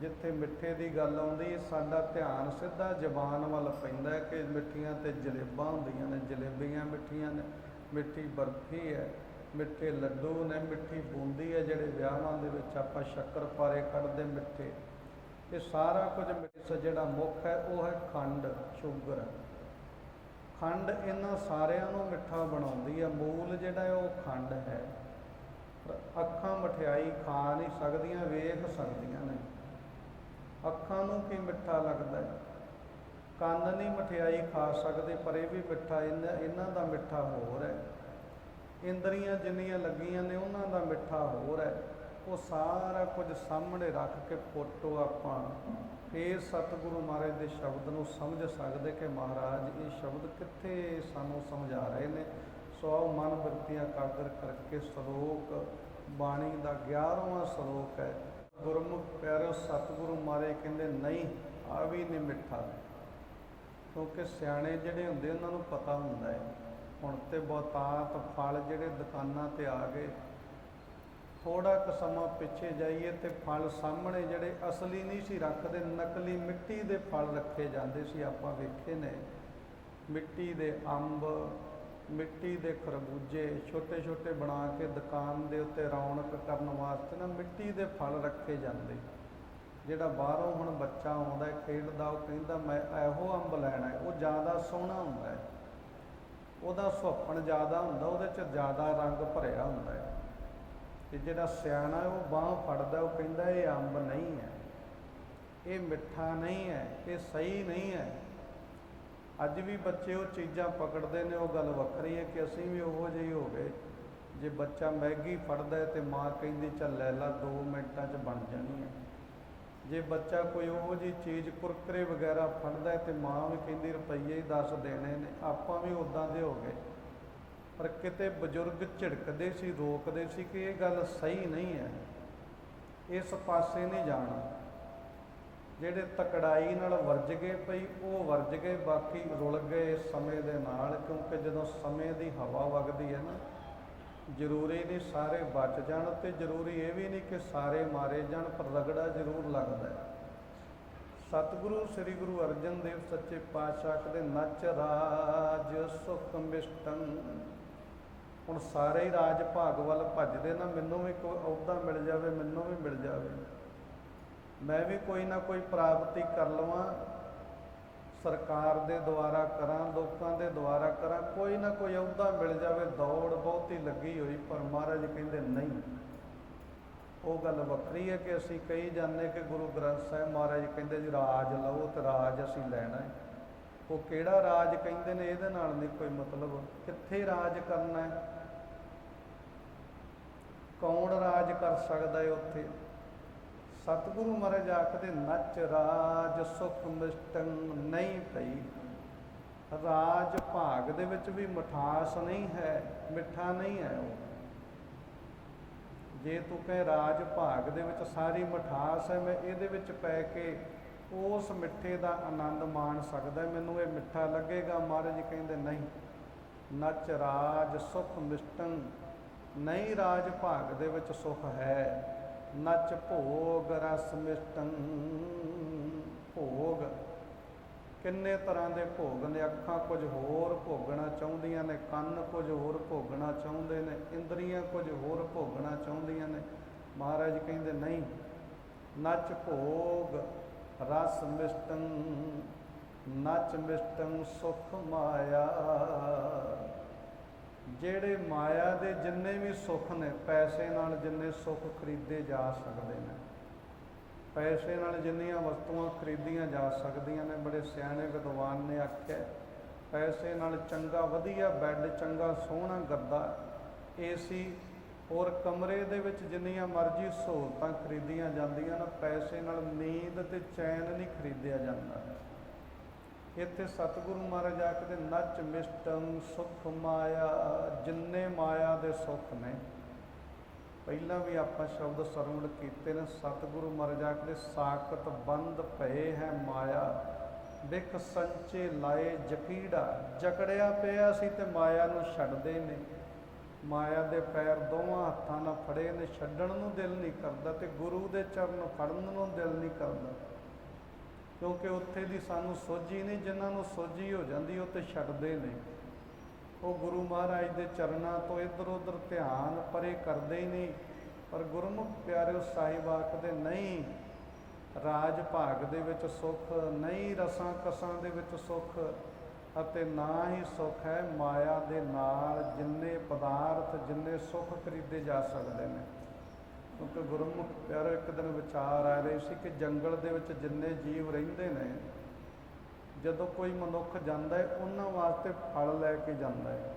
ਜਿੱਥੇ ਮਿੱਠੇ ਦੀ ਗੱਲ ਆਉਂਦੀ, ਸਾਡਾ ਧਿਆਨ ਸਿੱਧਾ ਜ਼ਬਾਨ ਵੱਲ ਪੈਂਦਾ ਕਿ ਮਿੱਠੀਆਂ ਤੇ ਜਲੇਬਾਂ ਹੁੰਦੀਆਂ ਨੇ, ਜਲੇਬੀਆਂ ਮਿੱਠੀਆਂ ਨੇ, ਮਿੱਠੀ ਬਰਫੀ ਹੈ, ਮਿੱਠੇ ਲੱਡੂ ਨੇ, ਮਿੱਠੀ ਬੂੰਦੀ ਹੈ ਜਿਹੜੇ ਵਿਆਹਾਂ ਦੇ ਵਿੱਚ ਆਪਾਂ ਸ਼ੱਕਰ ਪਾਰੇ ਕੱਢਦੇ ਮਿੱਠੇ। ਇਹ ਸਾਰਾ ਕੁਝ ਮਿਕਸ ਜਿਹੜਾ ਮੁੱਖ ਹੈ, ਉਹ ਹੈ ਖੰਡ, ਸ਼ੂਗਰ। ਖੰਡ ਇਹਨਾਂ ਸਾਰਿਆਂ ਨੂੰ ਮਿੱਠਾ ਬਣਾਉਂਦੀ ਹੈ, ਮੂਲ ਜਿਹੜਾ ਉਹ ਖੰਡ ਹੈ। ਅੱਖਾਂ ਮਠਿਆਈ ਖਾ ਨਹੀਂ ਸਕਦੀਆਂ, ਵੇਖ ਸਕਦੀਆਂ ਨੇ। ਅੱਖਾਂ ਨੂੰ ਕੀ ਮਿੱਠਾ ਲੱਗਦਾ ਹੈ? ਕੰਨ ਨਹੀਂ ਮਠਿਆਈ ਖਾ ਸਕਦੇ, ਪਰ ਇਹ ਵੀ ਮਿੱਠਾ ਇਹਨਾਂ ਇਹਨਾਂ ਦਾ ਮਿੱਠਾ ਹੋਰ ਹੈ। ਇੰਦਰੀਆਂ ਜਿੰਨੀਆਂ ਲੱਗੀਆਂ ਨੇ, ਉਹਨਾਂ ਦਾ ਮਿੱਠਾ ਹੋਰ ਹੈ। ਉਹ ਸਾਰਾ ਕੁਝ ਸਾਹਮਣੇ ਰੱਖ ਕੇ ਫੋਟੋ ਆਪਾਂ ਫੇਰ ਸਤਿਗੁਰੂ ਮਹਾਰਾਜ ਦੇ ਸ਼ਬਦ ਨੂੰ ਸਮਝ ਸਕਦੇ ਕਿ ਮਹਾਰਾਜ, ਇਹ ਸ਼ਬਦ ਕਿੱਥੇ ਸਾਨੂੰ ਸਮਝਾ ਰਹੇ ਨੇ? ਸੋ ਮਨ ਬਿਰਤੀਆਂ ਕਾਗਰ ਕਰਕੇ ਸ਼ਲੋਕ, ਬਾਣੀ ਦਾ 11ਵਾਂ ਸ਼ਲੋਕ ਹੈ। ਗੁਰਮੁਖ ਪਿਆਰਿਓ ਸਤਿਗੁਰੂ ਮਾਰੇ ਕਹਿੰਦੇ, ਨਹੀਂ ਆ ਵੀ ਨਹੀਂ ਮਿੱਠਾ। ਕਿਉਂਕਿ ਸਿਆਣੇ ਜਿਹੜੇ ਹੁੰਦੇ, ਉਹਨਾਂ ਨੂੰ ਪਤਾ ਹੁੰਦਾ ਹੈ। ਹੁਣ ਤੇ ਬਹੁਤਾਤ ਫਲ ਜਿਹੜੇ ਦੁਕਾਨਾਂ ਤੇ ਆ ਗਏ। ਥੋੜਾ ਕੁ ਸਮਾਂ ਪਿੱਛੇ ਜਾਈਏ ਤੇ ਫਲ ਸਾਹਮਣੇ ਜਿਹੜੇ ਅਸਲੀ ਨਹੀਂ ਸੀ ਰੱਖਦੇ, ਨਕਲੀ ਮਿੱਟੀ ਦੇ ਫਲ ਰੱਖੇ ਜਾਂਦੇ ਸੀ, ਆਪਾਂ ਵੇਖੇ ਨੇ। ਮਿੱਟੀ ਦੇ ਅੰਬ ਮਿੱਟੀ ਦੇ ਖਰਬੂਜੇ ਛੋਟੇ ਛੋਟੇ ਬਣਾ ਕੇ ਦੁਕਾਨ ਦੇ ਉੱਤੇ ਰੌਣਕ ਕਰਨ ਵਾਸਤੇ ਨਾ ਮਿੱਟੀ ਦੇ ਫਲ ਰੱਖੇ ਜਾਂਦੇ। ਜਿਹੜਾ ਬਾਹਰੋਂ ਹੁਣ ਬੱਚਾ ਆਉਂਦਾ ਖੇਡਦਾ, ਉਹ ਕਹਿੰਦਾ, ਮੈਂ ਇਹੋ ਅੰਬ ਲੈਣਾ ਉਹ ਜ਼ਿਆਦਾ ਸੋਹਣਾ ਹੁੰਦਾ ਹੈ। ਉਹਦਾ ਸੁਹੱਪਣ ਜ਼ਿਆਦਾ ਹੁੰਦਾ, ਉਹਦੇ 'ਚ ਜ਼ਿਆਦਾ ਰੰਗ ਭਰਿਆ ਹੁੰਦਾ ਹੈ। ਤੇ ਜਿਹੜਾ ਸਿਆਣਾ ਉਹ ਬਾਹ ਫੜਦਾ, ਉਹ ਕਹਿੰਦਾ, ਇਹ ਅੰਬ ਨਹੀਂ ਹੈ। ਇਹ ਮਿੱਠਾ ਨਹੀਂ ਹੈ, ਇਹ ਸਹੀ ਨਹੀਂ ਹੈ। ਅੱਜ ਵੀ ਬੱਚੇ ਉਹ ਚੀਜ਼ਾਂ ਪਕੜਦੇ ਨੇ, ਉਹ ਗੱਲ ਵੱਖਰੀ ਹੈ ਕਿ ਅਸੀਂ ਵੀ ਉਹੋ ਜਿਹੇ ਹੋ ਗਏ। ਜੇ ਬੱਚਾ ਮੈਗੀ ਫੜਦਾ ਹੈ ਤੇ ਮਾਂ ਕਹਿੰਦੀ, ਚੱਲ ਲੈ ਲਾ 2 ਮਿੰਟਾਂ 'ਚ ਬਣ ਜਾਣੀ ਹੈ। ਜੇ ਬੱਚਾ ਕੋਈ ਉਹੋ ਜਿਹੀ ਚੀਜ਼ ਕੁਰਕਰੇ ਵਗੈਰਾ ਫੜਦਾ ਹੈ ਤੇ ਮਾਂ ਵੀ ਕਹਿੰਦੀ, ਰੁਪਈਏ ਹੀ 10 ਦੇਣੇ ਨੇ। ਆਪਾਂ ਵੀ ਉਦਾਂ ਦੇ ਹੋ ਗਏ। ਪਰ ਕਿਤੇ ਬਜ਼ੁਰਗ ਝਿੜਕਦੇ ਸੀ, ਰੋਕਦੇ ਸੀ ਕਿ ਇਹ ਗੱਲ ਸਹੀ ਨਹੀਂ ਹੈ। ਇਸ ਪਾਸੇ ਨਹੀਂ ਜਾਣਾ। ਜਿਹੜੇ ਤਕੜਾਈ ਨਾਲ ਵਰਜ ਗਏ ਭਈ ਉਹ ਵਰਜ ਗਏ, ਬਾਕੀ ਰੁਲ ਗਏ ਸਮੇਂ ਦੇ ਨਾਲ, ਕਿਉਂਕਿ ਜਦੋਂ ਸਮੇਂ ਦੀ ਹਵਾ ਵਗਦੀ ਹੈ ਨਾ, ਜ਼ਰੂਰੀ ਨਹੀਂ ਸਾਰੇ ਬਚ ਜਾਣ ਤੇ ਜ਼ਰੂਰੀ ਇਹ ਵੀ ਨਹੀਂ ਕਿ ਸਾਰੇ ਮਾਰੇ ਜਾਣ, ਪਰ ਰਗੜਾ ਜ਼ਰੂਰ ਲੱਗਦਾ ਹੈ। ਸਤਿਗੁਰੂ, ਸ੍ਰੀ ਗੁਰੂ ਅਰਜਨ ਦੇਵ ਸੱਚੇ ਪਾਤਸ਼ਾਹ ਕਹਿੰਦੇ ਨਚ ਰਾਜ ਸੁਖ ਮਿਸ਼ਟੰ। ਹੁਣ ਸਾਰੇ ਹੀ ਰਾਜ ਭਾਗ ਵੱਲ ਭੱਜਦੇ ਨਾ, ਮੈਨੂੰ ਵੀ ਕੋਈ ਅਹੁਦਾ ਮਿਲ ਜਾਵੇ, ਮੈਨੂੰ ਵੀ ਮਿਲ ਜਾਵੇ। ਮੈਂ ਵੀ ਕੋਈ ਨਾ ਕੋਈ ਪ੍ਰਾਪਤੀ ਕਰ ਲਵਾਂ। ਸਰਕਾਰ ਦੇ ਦੁਆਰਾ ਕਰਾਂ, ਲੋਕਾਂ ਦੇ ਦੁਆਰਾ ਕਰਾਂ, ਕੋਈ ਨਾ ਕੋਈ ਅਹੁਦਾ ਮਿਲ ਜਾਵੇ, ਦੌੜ ਬਹੁਤੀ ਲੱਗੀ ਹੋਈ, ਪਰ ਮਹਾਰਾਜ ਕਹਿੰਦੇ ਨਹੀਂ। ਉਹ ਗੱਲ ਵੱਖਰੀ ਹੈ ਕਿ ਅਸੀਂ ਕਹੀ ਜਾਂਦੇ ਕਿ ਗੁਰੂ ਗ੍ਰੰਥ ਸਾਹਿਬ ਮਹਾਰਾਜ ਕਹਿੰਦੇ ਜੀ, ਰਾਜ ਲਓ ਤੇ ਰਾਜ ਅਸੀਂ ਲੈਣਾ ਹੈ। ਉਹ ਕਿਹੜਾ ਰਾਜ ਕਹਿੰਦੇ ਨੇ, ਇਹਦੇ ਨਾਲ ਨਹੀਂ ਕੋਈ ਮਤਲਬ। ਕਿੱਥੇ ਰਾਜ ਕਰਨਾ ਹੈ? ਕੌਣ ਰਾਜ ਕਰ ਸਕਦਾ ਹੈ ਉੱਥੇ? ਸਤਿਗੁਰੂ ਮਹਾਰਾਜ ਆਖਦੇ, ਨਚ ਰਾਜ ਸੁਖ ਮਿਸ਼ਟੰ ਨਹੀਂ ਪਈ ਰਾਜ ਭਾਗ ਦੇ ਵਿੱਚ ਵੀ ਮਠਾਸ ਨਹੀਂ ਹੈ, ਮਿੱਠਾ ਨਹੀਂ ਹੈ ਉਹ। ਜੇ ਤੂੰ ਕਹੇ ਰਾਜ ਭਾਗ ਦੇ ਵਿੱਚ ਸਾਰੀ ਮਠਾਸ ਹੈ, ਮੈਂ ਇਹਦੇ ਵਿੱਚ ਪੈ ਕੇ ਉਸ ਮਿੱਠੇ ਦਾ ਆਨੰਦ ਮਾਣ ਸਕਦਾ, ਮੈਨੂੰ ਇਹ ਮਿੱਠਾ ਲੱਗੇਗਾ। ਮਹਾਰਾਜ ਕਹਿੰਦੇ, ਨਹੀਂ, ਨਚ ਰਾਜ ਸੁਖ ਮਿਸ਼ਟੰ ਨਹੀਂ, ਰਾਜ ਭਾਗ ਦੇ ਵਿੱਚ ਸੁਖ ਹੈ। ਨਚ ਭੋਗ ਰਸ ਮਿਸ਼ਟੰ। ਭੋਗ। ਕਿੰਨੇ ਤਰ੍ਹਾਂ ਦੇ ਭੋਗ ਨੇ? ਅੱਖਾਂ ਕੁਝ ਹੋਰ ਭੋਗਣਾ ਚਾਹੁੰਦੀਆਂ ਨੇ, ਕੰਨ ਕੁਝ ਹੋਰ ਭੋਗਣਾ ਚਾਹੁੰਦੇ ਨੇ, ਇੰਦਰੀਆਂ ਕੁਝ ਹੋਰ ਭੋਗਣਾ ਚਾਹੁੰਦੀਆਂ ਨੇ। ਮਹਾਰਾਜ ਕਹਿੰਦੇ, ਨਹੀਂ, ਨਚ ਭੋਗ ਰਸ ਮਿਸ਼ਟੰ, ਨਚ ਮਿਸ਼ਟੰ ਸੁਖ ਮਾਇਆ। ਜਿਹੜੇ ਮਾਇਆ ਦੇ ਜਿੰਨੇ ਵੀ ਸੁੱਖ ਨੇ, ਪੈਸੇ ਨਾਲ ਜਿੰਨੇ ਸੁੱਖ ਖਰੀਦੇ ਜਾ ਸਕਦੇ ਨੇ। ਪੈਸੇ ਨਾਲ ਜਿੰਨੀਆਂ ਵਸਤੂਆਂ ਖਰੀਦੀਆਂ ਜਾ ਸਕਦੀਆਂ ਨੇ, ਬੜੇ ਸਿਆਣੇ ਵਿਦਵਾਨ ਨੇ ਆਖਿਆ ਪੈਸੇ ਨਾਲ ਚੰਗਾ ਵਧੀਆ ਬੈੱਡ ਚੰਗਾ ਸੋਹਣਾ ਗੱਦਾ, ਏਸੀ ਔਰ ਕਮਰੇ ਦੇ ਵਿੱਚ ਜਿੰਨੀਆਂ ਮਰਜ਼ੀ ਸਹੂਲਤਾਂ ਖਰੀਦੀਆਂ ਜਾਂਦੀਆਂ ਨੇ, ਪੈਸੇ ਨਾਲ ਨੀਂਦ ਤੇ ਚੈਨ ਨਹੀਂ ਖਰੀਦਿਆ ਜਾਂਦਾ। ਇੱਥੇ ਸਤਿਗੁਰੂ ਮਹਾਰਾਜ ਆਖਦੇ ਨਚ ਮਿਸ਼ਟੰ ਸੁਖ ਮਾਇਆ, ਜਿੰਨੇ ਮਾਇਆ ਦੇ ਸੁੱਖ ਨੇ। ਪਹਿਲਾਂ ਵੀ ਆਪਾਂ ਸ਼ਬਦ ਸਰਵਣ ਕੀਤੇ ਨੇ, ਸਤਿਗੁਰੂ ਮਹਾਰਾਜ ਆਖਦੇ ਸਾਖਤ ਬੰਦ ਭਏ ਹੈ ਮਾਇਆ। ਵਿਖ ਸੰਚੇ ਲਾਏ ਜਕੀੜਾ, ਜਕੜਿਆ ਪਿਆ ਸੀ ਤੇ ਮਾਇਆ ਨੂੰ ਛੱਡਦੇ ਨੇ। ਮਾਇਆ ਦੇ ਪੈਰ ਦੋਵਾਂ ਹੱਥਾਂ ਨਾਲ ਫੜੇ ਨੇ, ਛੱਡਣ ਨੂੰ ਦਿਲ ਨਹੀਂ ਕਰਦਾ ਤੇ ਗੁਰੂ ਦੇ ਚਰਨ ਫੜਨ ਨੂੰ ਦਿਲ ਨਹੀਂ ਕਰਦਾ। ਕਿਉਂਕਿ ਉੱਥੇ ਦੀ ਸਾਨੂੰ ਸੋਝੀ ਨਹੀਂ, ਜਿਨ੍ਹਾਂ ਨੂੰ ਸੋਝੀ ਹੋ ਜਾਂਦੀ ਉਹ ਤੇ ਛੱਡਦੇ ਨੇ। ਉਹ ਗੁਰੂ ਮਹਾਰਾਜ ਦੇ ਚਰਨਾਂ ਤੋਂ ਇੱਧਰ ਉੱਧਰ ਧਿਆਨ ਪਰੇ ਕਰਦੇ ਹੀ ਨਹੀਂ। ਪਰ ਗੁਰਮੁਖ ਪਿਆਰਿਓ, ਸਾਹਿਬ ਆਖਦੇ, ਨਹੀਂ, ਰਾਜ ਭਾਗ ਦੇ ਵਿੱਚ ਸੁੱਖ, ਨਹੀਂ, ਰਸਾਂ ਕਸਾਂ ਦੇ ਵਿੱਚ ਸੁੱਖ, ਅਤੇ ਨਾ ਹੀ ਸੁੱਖ ਹੈ ਮਾਇਆ ਦੇ ਨਾਲ ਜਿੰਨੇ ਪਦਾਰਥ, ਜਿੰਨੇ ਸੁੱਖ ਖਰੀਦੇ ਜਾ ਸਕਦੇ ਨੇ। ਕਿਉਂਕਿ ਗੁਰਮੁਖ ਪਿਆਰਿਓ ਇੱਕ ਦਿਨ ਵਿਚਾਰ ਆ ਰਹੇ ਸੀ ਕਿ ਜੰਗਲ ਦੇ ਵਿੱਚ ਜਿੰਨੇ ਜੀਵ ਰਹਿੰਦੇ ਨੇ, ਜਦੋਂ ਕੋਈ ਮਨੁੱਖ ਜਾਂਦਾ ਹੈ, ਉਹਨਾਂ ਵਾਸਤੇ ਫਲ ਲੈ ਕੇ ਜਾਂਦਾ ਹੈ,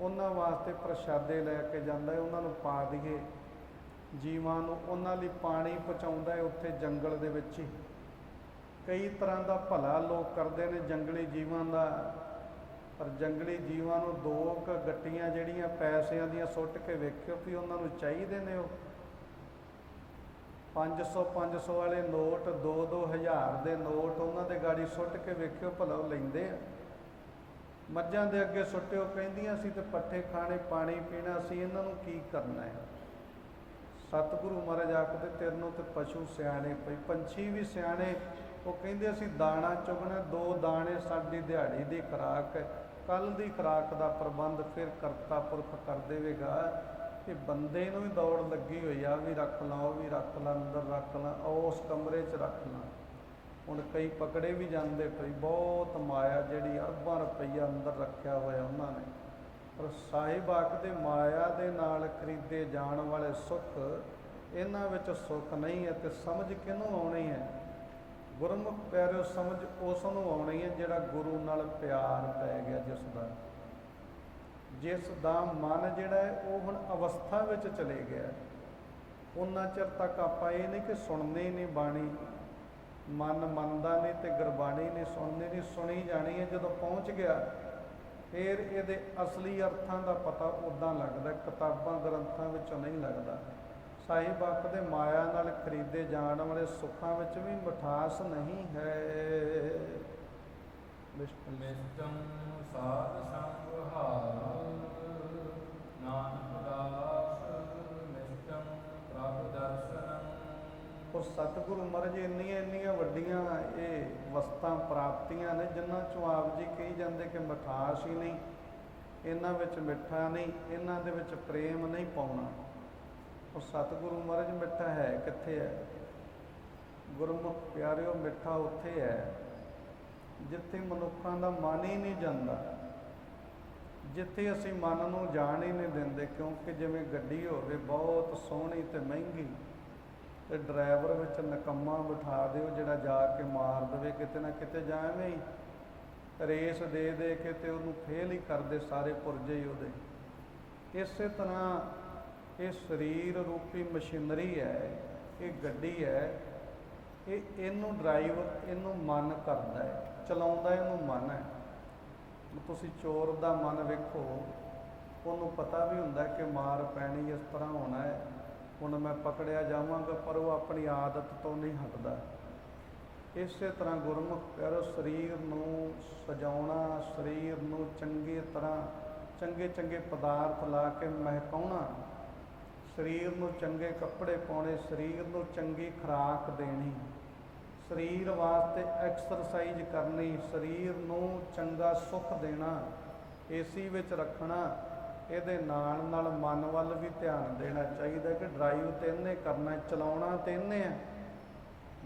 ਉਹਨਾਂ ਵਾਸਤੇ ਪ੍ਰਸ਼ਾਦੇ ਲੈ ਕੇ ਜਾਂਦਾ ਹੈ, ਉਹਨਾਂ ਨੂੰ ਪਾ ਦਈਏ, ਜੀਵਾਂ ਨੂੰ ਉਹਨਾਂ ਲਈ ਪਾਣੀ ਪਹੁੰਚਾਉਂਦਾ ਹੈ ਉੱਥੇ ਜੰਗਲ ਦੇ ਵਿੱਚ ਹੀ। ਕਈ ਤਰ੍ਹਾਂ ਦਾ ਭਲਾ ਲੋਕ ਕਰਦੇ ਨੇ ਜੰਗਲੀ ਜੀਵਾਂ ਦਾ, ਪਰ ਜੰਗਲੀ ਜੀਵਾਂ ਨੂੰ ਦੋ ਕੁ ਗੱਟੀਆਂ ਜਿਹੜੀਆਂ ਪੈਸਿਆਂ ਦੀਆਂ ਸੁੱਟ ਕੇ ਵੇਖਿਓ ਵੀ ਉਹਨਾਂ ਨੂੰ ਚਾਹੀਦੇ ਨੇ ਉਹ। 500 500 ਵਾਲੇ ਨੋਟ 2 2000 ਦੇ ਨੋਟ ਉਹਨਾਂ ਦੇ ਗਾੜੀ ਸੁੱਟ ਕੇ ਵੇਖਿਓ ਭਲਾ ਉਹ ਲੈਂਦੇ ਆ। ਮੱਝਾਂ ਦੇ ਅੱਗੇ ਸੁੱਟਿਓ ਕਹਿੰਦੀਆਂ ਸੀ ਤੇ ਪੱਠੇ ਖਾਣੇ, ਪਾਣੀ ਪੀਣਾ ਸੀ, ਇਹਨਾਂ ਨੂੰ ਕੀ ਕਰਨਾ ਹੈ? ਸਤਿਗੁਰੂ ਮਹਾਰਾਜ ਆਖਦੇ ਤੇਰੇ ਨੂੰ ਤੇ ਪਸ਼ੂ ਸਿਆਣੇ ਪਈ ਪੰਛੀ ਵੀ ਸਿਆਣੇ, ਉਹ ਕਹਿੰਦੇ ਅਸੀਂ ਦਾਣਾ ਚੁਗਣਾ, ਦੋ ਦਾਣੇ ਸਾਡੀ ਦਿਹਾੜੀ ਦੀ ਖੁਰਾਕ ਹੈ ਕੱਲ ਦੀ ਖੁਰਾਕ ਦਾ ਪ੍ਰਬੰਧ ਫਿਰ ਕਰਤਾ ਪੁਰਖ ਕਰ ਦੇਵੇਗਾ। ਕਿ ਬੰਦੇ ਨੂੰ ਵੀ ਦੌੜ ਲੱਗੀ ਹੋਈ ਆ, ਵੀ ਰੱਖ ਲਾ, ਉਹ ਵੀ ਰੱਖ ਲਾ, ਅੰਦਰ ਰੱਖ ਲਾ ਉਸ ਕਮਰੇ 'ਚ ਰੱਖ ਲਾ। ਹੁਣ ਕਈ ਪਕੜੇ ਵੀ ਜਾਂਦੇ ਪਈ ਬਹੁਤ ਮਾਇਆ ਜਿਹੜੀ ਅਰਬਾਂ ਰੁਪਈਆ ਅੰਦਰ ਰੱਖਿਆ ਹੋਇਆ ਉਹਨਾਂ ਨੇ। ਪਰ ਸਾਹਿਬ ਆਖਦੇ ਮਾਇਆ ਦੇ ਨਾਲ ਖਰੀਦੇ ਜਾਣ ਵਾਲੇ ਸੁੱਖ, ਇਹਨਾਂ ਵਿੱਚ ਸੁੱਖ ਨਹੀਂ ਹੈ ਤੇ ਸਮਝ ਕਿਹਨੂੰ ਆਉਣੀ ਹੈ? ਗੁਰਮੁਖ ਪਿਆਰਿਓ, ਸਮਝ ਉਸ ਨੂੰ ਆਉਣੀ ਹੈ ਜਿਹੜਾ ਗੁਰੂ ਨਾਲ ਪਿਆਰ ਪੈ ਗਿਆ ਜਿਸ ਦਾ ਜਿਸ ਦਾ ਮਨ ਜਿਹੜਾ ਹੈ, ਉਹ ਹੁਣ ਅਵਸਥਾ ਵਿੱਚ ਚਲੇ ਗਿਆ ਉਹਨਾਂ ਚਿਰ ਤੱਕ ਆਪਾਂ ਇਹ ਨਹੀਂ ਕਿ ਸੁਣਨੇ ਨਹੀਂ ਬਾਣੀ। ਮਨ ਮੰਨਦਾ ਨਹੀਂ ਤੇ ਗੁਰਬਾਣੀ ਨਹੀਂ ਸੁਣਨੀ, ਨਹੀਂ ਸੁਣੀ ਜਾਣੀ ਹੈ। ਜਦੋਂ ਪਹੁੰਚ ਗਿਆ, ਫਿਰ ਇਹਦੇ ਅਸਲੀ ਅਰਥਾਂ ਦਾ ਪਤਾ ਉਦਾਂ ਲੱਗਦਾ, ਕਿਤਾਬਾਂ, ਗ੍ਰੰਥਾਂ ਵਿੱਚੋਂ ਨਹੀਂ ਲੱਗਦਾ। ਸਾਹਿਬ ਆਖਦੇ ਮਾਇਆ ਨਾਲ ਖਰੀਦੇ ਜਾਣ ਵਾਲੇ ਸੁੱਖਾਂ ਵਿੱਚ ਵੀ ਮਿਠਾਸ ਨਹੀਂ ਹੈ। ਬਿਸ਼ਕੁਲ ਸਾਧ ਸੰਗ ਹਾਰ ਨਾਨਕ ਦਾਸ ਮਿਸ਼ਟੰ ਪ੍ਰਭ ਦਰਸ਼ਨੰ। ਔਰ ਸਤਿਗੁਰੂ ਮਹਾਰਾਜ, ਇੰਨੀਆਂ ਇੰਨੀਆਂ ਵੱਡੀਆਂ ਇਹ ਵਸਤਾਂ ਪ੍ਰਾਪਤੀਆਂ ਨੇ, ਜਿਨ੍ਹਾਂ ਚੋਂ ਆਪ ਜੀ ਕਹੀ ਜਾਂਦੇ ਕਿ ਮਿਠਾਸ ਹੀ ਨਹੀਂ, ਇਹਨਾਂ ਵਿੱਚ ਮਿੱਠਾ ਨਹੀਂ, ਇਹਨਾਂ ਦੇ ਵਿੱਚ ਪ੍ਰੇਮ ਨਹੀਂ ਪਾਉਣਾ। ਉਹ ਸਤਿਗੁਰੂ ਮਹਾਰਾਜ, ਮਿੱਠਾ ਹੈ ਕਿੱਥੇ ਹੈ? ਗੁਰਮੁਖ ਪਿਆਰਿਓ, ਮਿੱਠਾ ਉੱਥੇ ਹੈ। ਜਿੱਥੇ ਮਨੁੱਖਾਂ ਦਾ ਮਨ ਹੀ ਨਹੀਂ ਜਾਂਦਾ, ਜਿੱਥੇ ਅਸੀਂ ਮਨ ਨੂੰ ਜਾਣ ਹੀ ਨਹੀਂ ਦਿੰਦੇ, ਕਿਉਂਕਿ ਜਿਵੇਂ ਗੱਡੀ ਹੋਵੇ ਬਹੁਤ ਸੋਹਣੀ ਤੇ ਮਹਿੰਗੀ, ਤੇ ਡਰਾਈਵਰ ਵਿੱਚ ਨਕੰਮਾ ਬਿਠਾ ਦਿਓ, ਜਿਹੜਾ ਜਾ ਕੇ ਮਾਰ ਦੇਵੇ, ਕਿਤੇ ਨਾ ਕਿਤੇ ਜਾਵੇਂ ਹੀ ਰੇਸ ਦੇ ਦੇ ਕੇ ਤੇ ਉਹਨੂੰ ਫੇਲ ਹੀ ਕਰਦੇ ਸਾਰੇ ਪੁਰਜੇ ਹੀ ਉਹਦੇ। ਇਸੇ ਤਰ੍ਹਾਂ ਇਹ ਸਰੀਰ ਰੂਪੀ ਮਸ਼ੀਨਰੀ ਹੈ, ਇਹ ਗੱਡੀ ਹੈ, ਇਹ ਇਹਨੂੰ ਡਰਾਈਵ ਇਹਨੂੰ ਮਨ ਕਰਦਾ ਹੈ। ਚਲਾਉਂਦਾ ਇਹਨੂੰ ਮਨ ਹੈ। ਤੁਸੀਂ ਚੋਰ ਦਾ ਮਨ ਵੇਖੋ, ਉਹਨੂੰ ਪਤਾ ਵੀ ਹੁੰਦਾ ਕਿ ਮਾਰ ਪੈਣੀ ਇਸ ਤਰ੍ਹਾਂ ਹੋਣਾ ਹੈ। ਹੁਣ ਮੈਂ ਪਕੜਿਆ ਜਾਵਾਂਗਾ, ਪਰ ਉਹ ਆਪਣੀ ਆਦਤ ਤੋਂ ਨਹੀਂ ਹਟਦਾ। ਇਸੇ ਤਰ੍ਹਾਂ ਗੁਰਮੁਖ ਪਿਆਰੋ ਸਰੀਰ ਨੂੰ ਸਜਾਉਣਾ, ਸਰੀਰ ਨੂੰ ਚੰਗੀ ਤਰ੍ਹਾਂ ਚੰਗੇ ਚੰਗੇ ਪਦਾਰਥ ਲਾ ਕੇ ਮਹਿਕਾਉਣਾ, ਸਰੀਰ ਨੂੰ ਚੰਗੇ ਕੱਪੜੇ ਪਾਉਣੇ, ਸਰੀਰ ਨੂੰ ਚੰਗੀ ਖੁਰਾਕ ਦੇਣੀ। ਸਰੀਰ ਵਾਸਤੇ ਐਕਸਰਸਾਈਜ਼ ਕਰਨੀ, ਸਰੀਰ ਨੂੰ ਚੰਗਾ ਸੁੱਖ ਦੇਣਾ, ਏਸੀ ਵਿੱਚ ਰੱਖਣਾ, ਇਹਦੇ ਨਾਲ ਨਾਲ ਮਨ ਵੱਲ ਵੀ ਧਿਆਨ ਦੇਣਾ ਚਾਹੀਦਾ ਕਿ ਡਰਾਈਵ ਤੇ ਇਹਨੇ ਕਰਨਾ ਚਲਾਉਣਾ ਤੇ ਇਹਨੇ ਹੈ।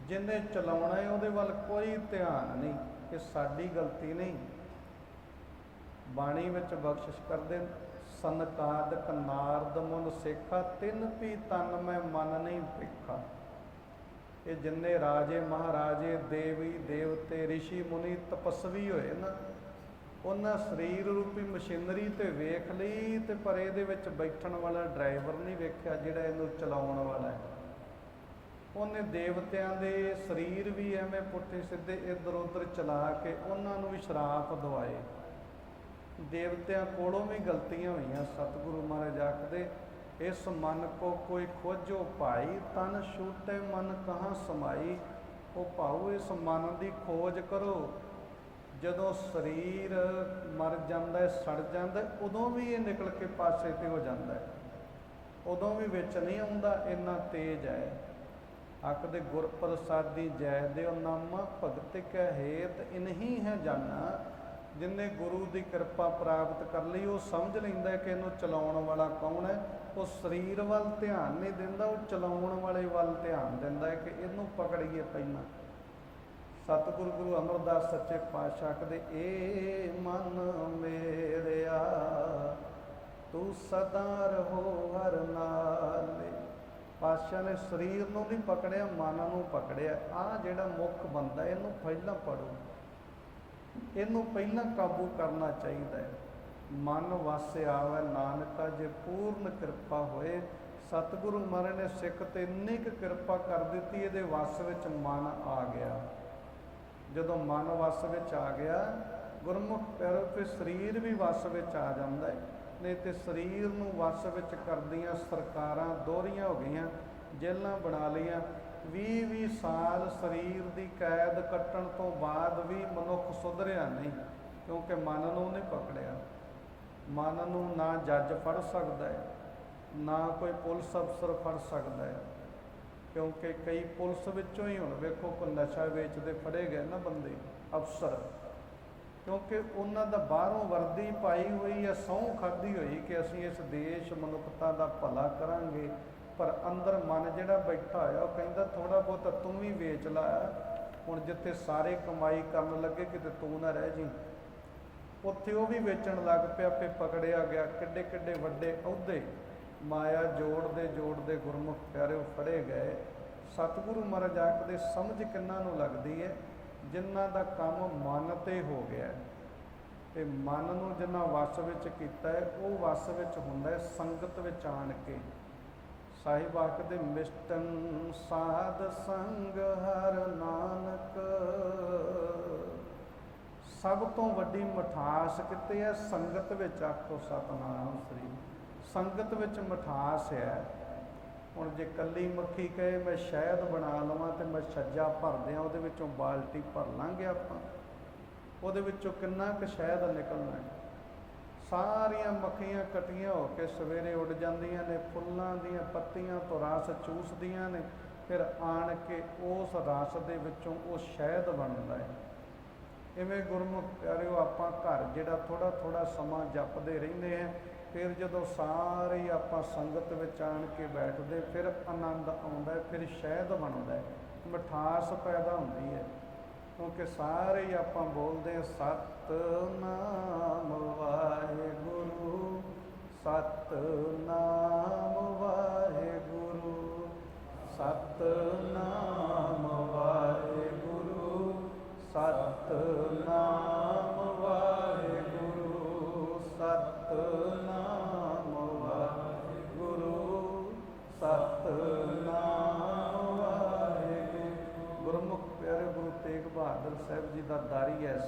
ਜਿਹਨੇ ਚਲਾਉਣਾ ਹੈ, ਉਹਦੇ ਵੱਲ ਕੋਈ ਧਿਆਨ ਨਹੀਂ, ਇਹ ਸਾਡੀ ਗਲਤੀ ਨਹੀਂ। ਬਾਣੀ ਵਿੱਚ ਬਖਸ਼ਿਸ਼ ਕਰਦੇ ਸੰਕਾਦਕ ਨਾਰਦ ਮੁਨ ਸੇਖਾ, ਤਿੰਨ ਪੀ ਤਨ ਮੈਂ ਮਨ ਨਹੀਂ ਵੇਖਾ। ਇਹ ਜਿੰਨੇ ਰਾਜੇ ਮਹਾਰਾਜੇ ਦੇਵੀ ਦੇਵਤੇ ઋષਿ ਮੁਨੀ ਤਪਸਵੀ ਹੋਏ ਨਾ, ਉਹਨਾਂ ਸਰੀਰ ਰੂਪੀ ਮਸ਼ੀਨਰੀ ਤੇ ਵੇਖ ਲਈ ਤੇ ਪਰ ਇਹਦੇ ਵਿੱਚ ਬੈਠਣ ਵਾਲਾ ਡਰਾਈਵਰ ਨਹੀਂ ਵੇਖਿਆ ਜਿਹੜਾ ਇਹਨੂੰ ਚਲਾਉਣ ਵਾਲਾ ਹੈ। ਉਹਨੇ ਦੇਵਤਿਆਂ ਦੇ ਸਰੀਰ ਵੀ ਐਵੇਂ ਪੁੱਠੇ ਸਿੱਧੇ ਇੱਧਰ ਉੱਧਰ ਚਲਾ ਕੇ ਉਹਨਾਂ ਨੂੰ ਵੀ ਸ਼ਰਾਪ ਦਵਾਏ। ਦੇਵਤਿਆਂ ਕੋਲੋਂ ਵੀ ਗਲਤੀਆਂ ਹੋਈਆਂ, ਸਤਿਗੁਰੂ ਮਹਾਰਾਜ ਆਖਦੇ ਇਸ ਮਨ ਕੋ ਕੋਈ ਖੋਜੋ ਭਾਈ ਤਨ ਛੂਟੇ ਮਨ ਕਹਾਂ ਸਮਾਈ। ਉਹ ਭਾਉ ਇਸ ਮਨ ਦੀ ਖੋਜ ਕਰੋ। ਜਦੋਂ ਸਰੀਰ ਮਰ ਜਾਂਦਾ ਹੈ ਸੜ ਜਾਂਦਾ ਹੈ, ਉਦੋਂ ਵੀ ਇਹ ਨਿਕਲ ਕੇ ਪਾਸੇ ਤੇ ਹੋ ਜਾਂਦਾ ਹੈ। ਉਦੋਂ ਵੀ ਵਿੱਚ ਨਹੀਂ ਆਉਂਦਾ ਇੰਨਾ ਤੇਜ਼ ਹੈ। ਆਖਦੇ ਗੁਰਪ੍ਰਸਾਦੀ ਜੈ ਦਿਓ ਨਾਮਾ ਭਗਤ ਕੈ ਹੇਤ ਇਨਹੀ ਹੈ ਜਾਨਾ। ਜਿਨੇ ਗੁਰੂ ਦੀ ਕਿਰਪਾ ਪ੍ਰਾਪਤ ਕਰ ਲਈ, ਉਹ ਸਮਝ ਲੈਂਦਾ ਕਿ ਇਹਨੂੰ ਚਲਾਉਣ ਵਾਲਾ ਕੌਣ ਹੈ। ਉਹ ਸਰੀਰ ਵੱਲ ਧਿਆਨ ਨਹੀਂ ਦਿੰਦਾ, ਉਹ ਚਲਾਉਣ ਵਾਲੇ ਵੱਲ ਧਿਆਨ ਦਿੰਦਾ ਹੈ ਕਿ ਇਹਨੂੰ ਪਕੜੀਏ ਪਹਿਲਾਂ। ਸਤਿਗੁਰੂ ਗੁਰੂ ਅਮਰਦਾਸ ਸੱਚੇ ਪਾਤਸ਼ਾਹ ਕਦੇ ਏ ਮਨ ਮੇਰਿਆ, ਤੂੰ ਸਦਾ ਰਹੋ ਹਰ ਨਾਲੇ। ਪਾਤਸ਼ਾਹ ਨੇ ਸਰੀਰ ਨੂੰ ਨਹੀਂ ਪਕੜਿਆ, ਮਨ ਨੂੰ ਪਕੜਿਆ। ਆ ਜਿਹੜਾ ਮੁੱਖ ਬੰਦਾ, ਇਹਨੂੰ ਪਹਿਲਾਂ ਪੜੋ ਇਹਨੂੰ ਪਹਿਲਾਂ ਕਾਬੂ ਕਰਨਾ ਚਾਹੀਦਾ ਹੈ। ਮਨ ਵਾਸੇ ਆਵੇ ਨਾਨਕਾ, ਜੇ ਪੂਰਨ ਕਿਰਪਾ ਹੋਏ, ਸਤਿਗੁਰੂ ਮਹਾਰਾਜ ਨੇ ਸਿੱਖ ਤੇ ਇੰਨੀ ਕੁ ਕਿਰਪਾ ਕਰ ਦਿੱਤੀ, ਇਹਦੇ ਵਸ ਵਿੱਚ ਮਨ ਆ ਗਿਆ। ਜਦੋਂ ਮਨ ਵਸ ਵਿੱਚ ਆ ਗਿਆ, ਗੁਰਮੁਖ ਪਿਆਰੋ, ਤੇ ਸਰੀਰ ਵੀ ਵਸ ਵਿੱਚ ਆ ਜਾਂਦਾ ਹੈ। ਨਹੀਂ ਤੇ ਸਰੀਰ ਨੂੰ ਵਸ ਵਿੱਚ ਕਰਦੀਆਂ ਸਰਕਾਰਾਂ ਦੋਹਰੀਆਂ ਹੋ ਗਈਆਂ, ਜੇਲ੍ਹਾਂ ਬਣਾ ਲਈਆਂ 20-20 ਸਾਲ ਸਰੀਰ ਦੀ ਕੈਦ ਕੱਟਣ ਤੋਂ ਬਾਅਦ ਵੀ ਮਨੁੱਖ ਸੁਧਰਿਆ ਨਹੀਂ, ਕਿਉਂਕਿ ਮਨ ਨੂੰ ਨਹੀਂ ਪਕੜਿਆ। ਮਨ ਨੂੰ ਨਾ ਜੱਜ ਫੜ ਸਕਦਾ ਹੈ, ਨਾ ਕੋਈ ਪੁਲਿਸ ਅਫਸਰ ਫੜ ਸਕਦਾ ਹੈ, ਕਿਉਂਕਿ ਕਈ ਪੁਲਿਸ ਵਿੱਚੋਂ ਹੀ ਹੁਣ ਵੇਖੋ ਕੋਈ ਨਸ਼ਾ ਵੇਚਦੇ ਫੜੇ ਗਏ ਨਾ ਬੰਦੇ, ਅਫਸਰ। ਕਿਉਂਕਿ ਉਹਨਾਂ ਦਾ ਬਾਹਰੋਂ ਵਰਦੀ ਪਾਈ ਹੋਈ ਹੈ, ਸਹੁੰ ਖਾਦੀ ਹੋਈ ਕਿ ਅਸੀਂ ਇਸ ਦੇਸ਼ ਮਨੁੱਖਤਾ ਦਾ ਭਲਾ ਕਰਾਂਗੇ ਪਰ ਅੰਦਰ ਮਨ ਜਿਹੜਾ ਬੈਠਾ ਹੋਇਆ ਉਹ ਕਹਿੰਦਾ ਥੋੜਾ ਬਹੁਤਾ ਤੂੰ ਵੀ ਵੇਚ ਲੈ। ਹੁਣ ਜਿੱਥੇ ਸਾਰੇ ਕਮਾਈ ਕਰਨ ਲੱਗੇ, ਕਿਤੇ ਤੂੰ ਨਾ ਰਹਿ ਜੀ। ਉੱਥੇ ਉਹ ਵੀ ਵੇਚਣ ਲੱਗ ਪਿਆ ਫੇ ਪਕੜਿਆ ਗਿਆ। ਕਿੱਡੇ ਕਿੱਡੇ ਵੱਡੇ ਅਹੁਦੇ। ਮਾਇਆ ਜੋੜਦੇ ਜੋੜਦੇ ਗੁਰਮੁਖ ਪਿਆਰਿਓ ਫੜੇ ਗਏ। ਸਤਿਗੁਰੂ ਮਹਾਰਾਜ ਆਖਦੇ, ਸਮਝ ਕਿੰਨਾਂ ਨੂੰ ਲੱਗਦੀ ਹੈ ਜਿਨ੍ਹਾਂ ਦਾ ਕੰਮ ਮਨ ਤੇ ਹੋ ਗਿਆ ਹੈ। ਤੇ ਮਨ ਨੂੰ ਜਿਨ੍ਹਾਂ ਵਸ ਵਿੱਚ ਕੀਤਾ ਹੈ ਉਹ ਵਸ ਵਿੱਚ ਹੁੰਦਾ ਹੈ ਸੰਗਤ ਵਿੱਚ ਆਣ ਕੇ। ਸਾਹਿਬ ਆਖਦੇ ਮਿਸ਼ਟੰ ਸਾਧ ਸੰਗ ਹਰ ਨਾਨਕ। ਸਭ ਤੋਂ ਵੱਡੀ ਮਠਾਸ ਕਿਤੇ ਹੈ? ਸੰਗਤ ਵਿੱਚ ਆਖੋ, ਸਤਨਾਮ ਸ੍ਰੀ। ਸੰਗਤ ਵਿੱਚ ਮਠਾਸ ਹੈ। ਹੁਣ ਜੇ ਕੱਲੀ ਮੱਖੀ ਕਹੇ, ਮੈਂ ਸ਼ਹਿਦ ਬਣਾ ਲਵਾਂ ਤੇ ਮੈਂ ਛੱਜਾ ਭਰ ਦਿਆਂ, ਉਹਦੇ ਵਿੱਚੋਂ ਬਾਲਟੀ ਭਰ ਲਾਂਗੇ ਆਪਾਂ। ਉਹਦੇ ਵਿੱਚੋਂ ਕਿੰਨਾ ਕੁ ਸ਼ਹਿਦ ਨਿਕਲਣਾ ਹੈ? ਸਾਰੀਆਂ ਮੱਖੀਆਂ ਕਟੀਆਂ ਹੋ ਕੇ ਸਵੇਰੇ ਉੱਡ ਜਾਂਦੀਆਂ ਨੇ, ਫੁੱਲਾਂ ਦੀਆਂ ਪੱਤੀਆਂ ਤੋਂ ਰਸ ਚੂਸਦੀਆਂ ਨੇ, ਫਿਰ ਆਣ ਕੇ ਉਸ ਰਸ ਦੇ ਵਿੱਚੋਂ ਉਹ ਸ਼ਹਿਦ ਬਣਦਾ ਹੈ। ਇਵੇਂ ਗੁਰਮੁਖ ਪਿਆਰਿਓ, ਆਪਾਂ ਘਰ ਜਿਹੜਾ ਥੋੜਾ ਥੋੜਾ ਸਮਾਂ ਜਪਦੇ ਰਹਿੰਦੇ ਆ ਫਿਰ ਜਦੋਂ ਸਾਰੇ ਆਪਾਂ ਸੰਗਤ ਵਿੱਚ ਆਣ ਕੇ ਬੈਠਦੇ, ਫਿਰ ਆਨੰਦ ਆਉਂਦਾ, ਫਿਰ ਸ਼ਹਿਦ ਬਣਦਾ ਮਿਠਾਸ ਪੈਦਾ ਹੁੰਦੀ ਹੈ। ਕਿਉਂਕਿ ਸਾਰੇ ਹੀ ਆਪਾਂ ਬੋਲਦੇ ਹਾਂ, ਸਤਨਾਮ ਵਾਹਿਗੁਰੂ ਸਤਨਾਮ ਵਾਹਿਗੁਰੂ ਸਤਨਾਮ ਵਾਹਿਗੁਰੂ ਸਤਨਾਮ ਵਾਹਿਗੁਰੂ ਸਤਨਾਮ ਵਾਹਿਗੁਰੂ ਸਤਨਾਮ ਬਹਾਦਰ ਸਾਹਿਬ ਜੀ ਦਾ ਦਾਰੀ ਹੈ